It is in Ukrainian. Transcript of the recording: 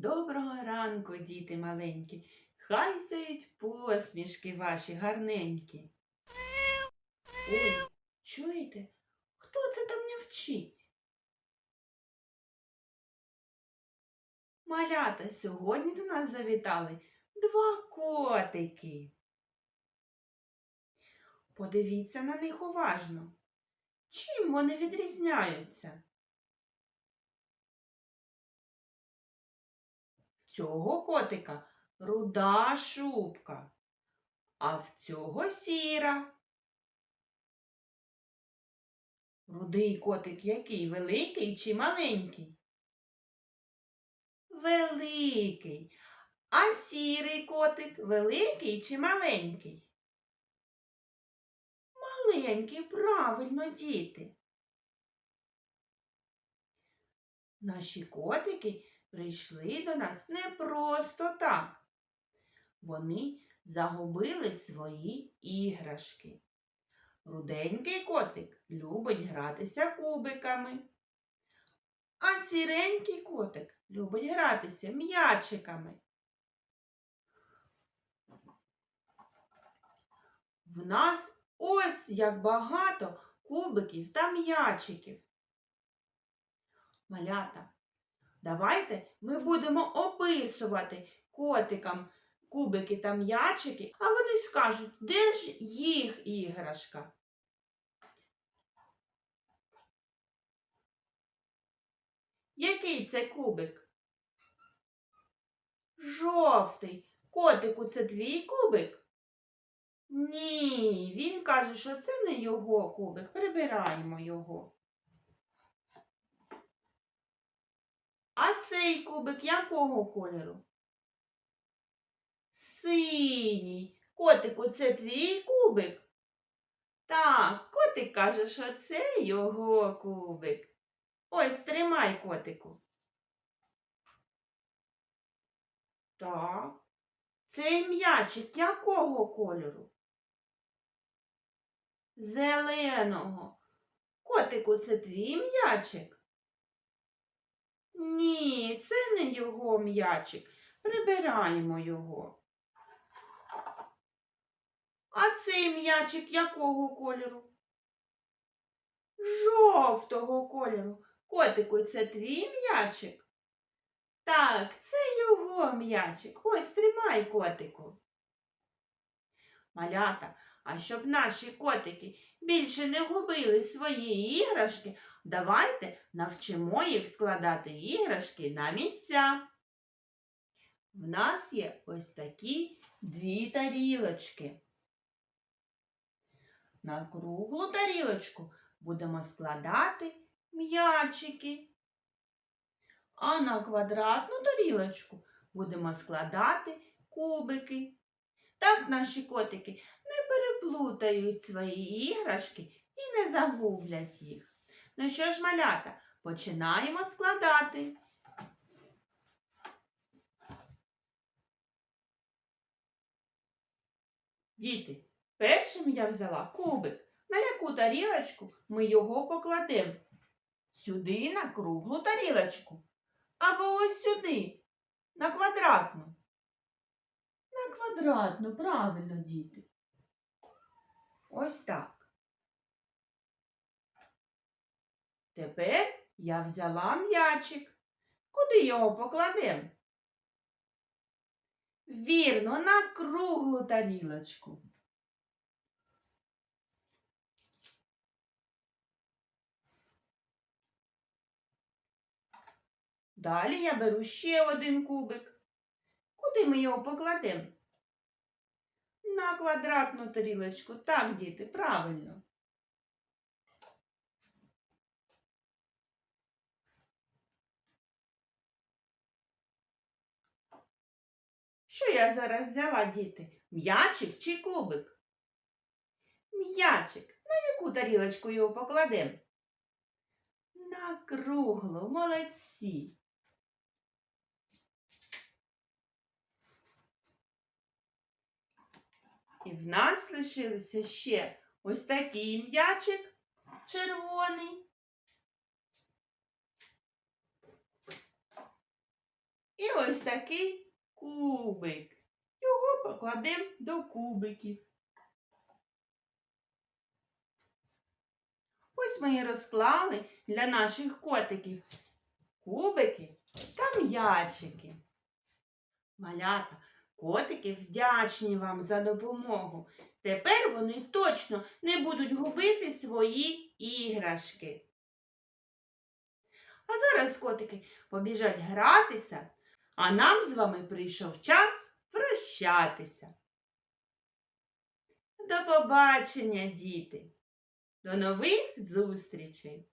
Доброго ранку, діти маленькі. Хай сяють посмішки ваші гарненькі. Ой, чуєте? Хто це там не вчить? Малята, сьогодні до нас завітали два котики. Подивіться на них уважно. Чим вони відрізняються? Цього котика руда шубка, а в цього сіра. Рудий котик який? Великий чи маленький? Великий. А сірий котик великий чи маленький? Маленький, правильно, діти. Наші котики прийшли до нас не просто так. Вони загубили свої іграшки. Руденький котик любить гратися кубиками, а сіренький котик любить гратися м'ячиками. В нас ось як багато кубиків та м'ячиків. Малята, давайте ми будемо описувати котикам кубики та м'ячики, а вони скажуть, де ж їх іграшка. Який це кубик? Жовтий. Котику, це твій кубик? Ні, він каже, що це не його кубик. Прибираємо його. А цей кубик якого кольору? Синій. Котику, це твій кубик? Так, котик каже, що це його кубик. Ось тримай котику. Так. Цей м'ячик якого кольору? Зеленого. Котику, це твій м'ячик? Ні, це не його м'ячик. Прибираємо його. А цей м'ячик якого кольору? Жовтого кольору. Котику, це твій м'ячик? Так, це його м'ячик. Ось тримай котику. Малята, а щоб наші котики більше не губили свої іграшки, давайте навчимо їх складати іграшки на місця. В нас є ось такі дві тарілочки. На круглу тарілочку будемо складати м'ячики. А на квадратну тарілочку будемо складати кубики. Так наші котики не переплутають свої іграшки і не загублять їх. Ну що ж, малята, починаємо складати. Діти, першим я взяла кубик. На яку тарілочку ми його покладемо? Сюди на круглу тарілочку. Або ось сюди, на квадратну. На квадратну, правильно, діти. Ось так. Тепер я взяла м'ячик. Куди його покладемо? Вірно, на круглу тарілочку. Далі я беру ще один кубик. Куди ми його покладемо? На квадратну тарілочку. Так, діти, правильно. Що я зараз взяла, діти? М'ячик чи кубик? М'ячик. На яку тарілочку його покладемо? На круглу, молодці. І в нас лишилися ще ось такий м'ячик червоний. І ось такий кубик. Його покладемо до кубиків. Ось ми і розклали для наших котиків кубики та м'ячики. Малята, котики вдячні вам за допомогу. Тепер вони точно не будуть губити свої іграшки. А зараз котики побіжать гратися, а нам з вами прийшов час прощатися. До побачення, діти! До нових зустрічей!